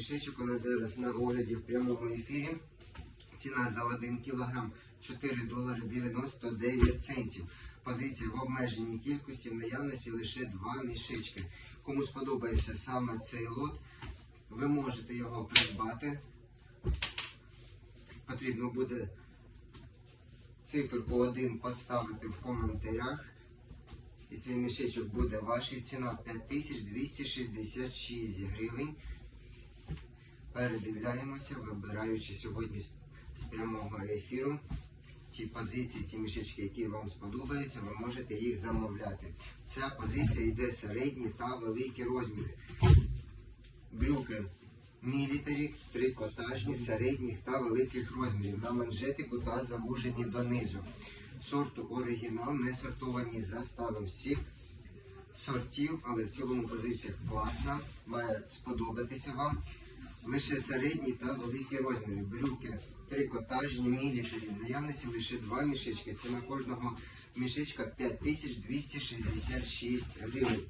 мішечок у нас зараз на огляді в прямому ефірі. Ціна за 1 кг 4 долари 99 центів. Позиція в обмеженій кількості в наявності лише два мішечки. Кому сподобається саме цей лот, ви можете його придбати. Потрібно буде циферку 1 поставити в коментарях. І цей мішечок буде ваша ціна 5266 гривень. Передивляємося, вибираючи сьогодні з- прямого ефіру ті позиції, ті мішечки, які вам сподобаються, ви можете їх замовляти. Ця позиція йде середні та великі розміри. Брюки мілітарі, трикотажні, середніх та великих розмірів. На манжетику та завужені донизу. Сорту оригінал, не сортовані застави всіх сортів, але в цілому позиція класна, має сподобатися вам. Лише середні та великі розміри. Брюки трикотажні, мілітарі. Наявності лише два мішечки. Ціна кожного мішечка 5266 гривень.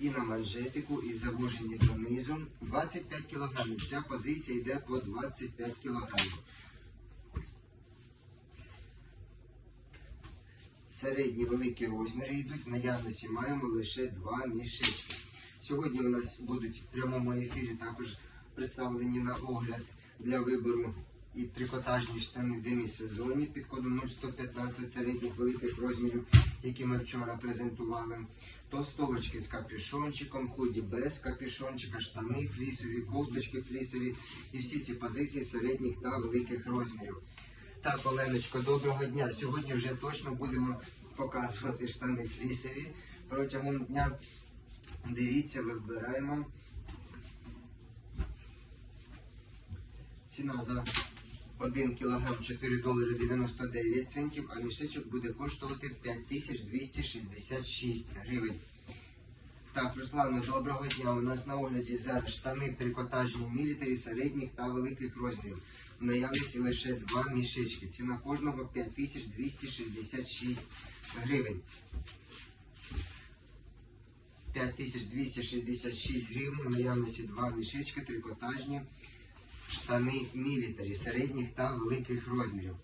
І на манжетику, і завужені донизу. 25 кг. Ця позиція йде по 25 кг. Середні великі розміри йдуть. Наявності маємо лише два мішечки. Сьогодні у нас будуть в прямому ефірі також представлені на огляд для вибору і трикотажні штани демісезонні під кодом 0115 середніх великих розмірів, які ми вчора презентували. Товстовочки з капюшончиком, худі без капюшончика, штани флісові, кофточки флісові і всі ці позиції середніх та великих розмірів. Так, Оленочко, доброго дня. Сьогодні вже точно будемо показувати штани флісові. Протягом дня дивіться, вибираємо. Ціна за 1 кг 4 долари 99 центів, а мішечок буде коштувати 5266 гривень. Так, Руслана, доброго дня. У нас на огляді зараз штани трикотажні мілітарі середніх та великих розмірів. В наявності лише два мішечки. Ціна кожного 5266 гривень. 5266 гривень. Наявності два мішечки трикотажні штани мілітарі середніх та великих розмірів.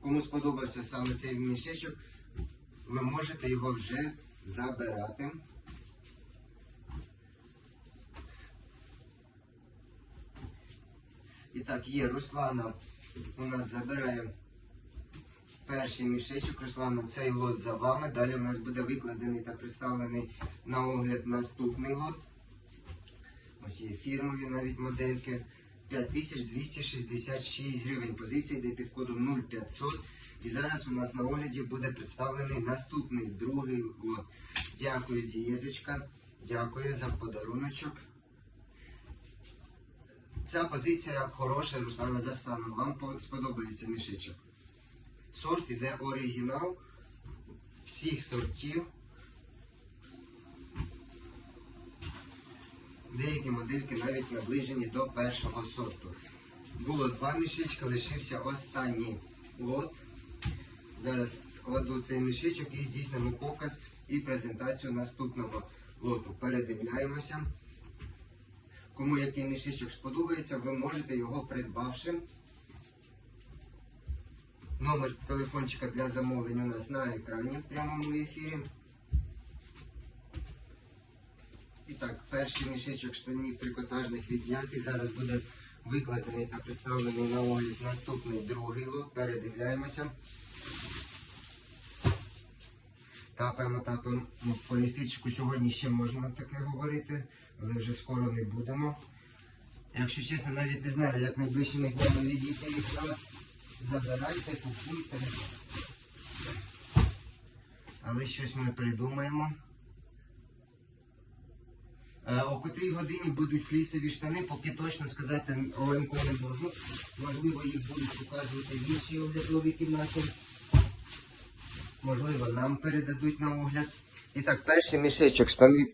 Кому сподобався саме цей мішечок, ви можете його вже забирати. І так, є Руслана. У нас забирає перший мішечок. Руслана, цей лот за вами. Далі у нас буде викладений та представлений на огляд наступний лот. Ось є фірмові навіть модельки. 5266 гривень. Позиція йде під кодом 0500. І зараз у нас на огляді буде представлений наступний другий лот. Дякую, Дієзочка. Дякую за подаруночок. Ця позиція хороша, Руслана, за станом. Вам сподобається мішечок. Сорт іде оригінал всіх сортів. Деякі модельки навіть наближені до першого сорту. Було два мішечка, лишився останній лот. Зараз складу цей мішечок і здійснимо показ і презентацію наступного лоту. Передивляємося. Кому який мішечок сподобається, ви можете його придбавши. Номер телефончика для замовлень у нас на екрані в прямому ефірі. І так, перший мішечок штанів трикотажних відзнятий. Зараз буде викладений та представлений на огляд наступний другий лот. Передивляємося. Тапаємо, тапаємо. Ну, по ефірчику сьогодні ще можна таке говорити, але вже скоро не будемо. Якщо чесно, навіть не знаю, як найближчими днями відійти їх раз. Забирайте, купуйте. Але щось ми придумаємо. Е, О котрій годині будуть флісові штани, поки точно сказати Оленко не можу. Можливо, їх будуть показувати в іншій оглядовій кімнаті. Можливо, нам передадуть на огляд. І так, перший мішечок штани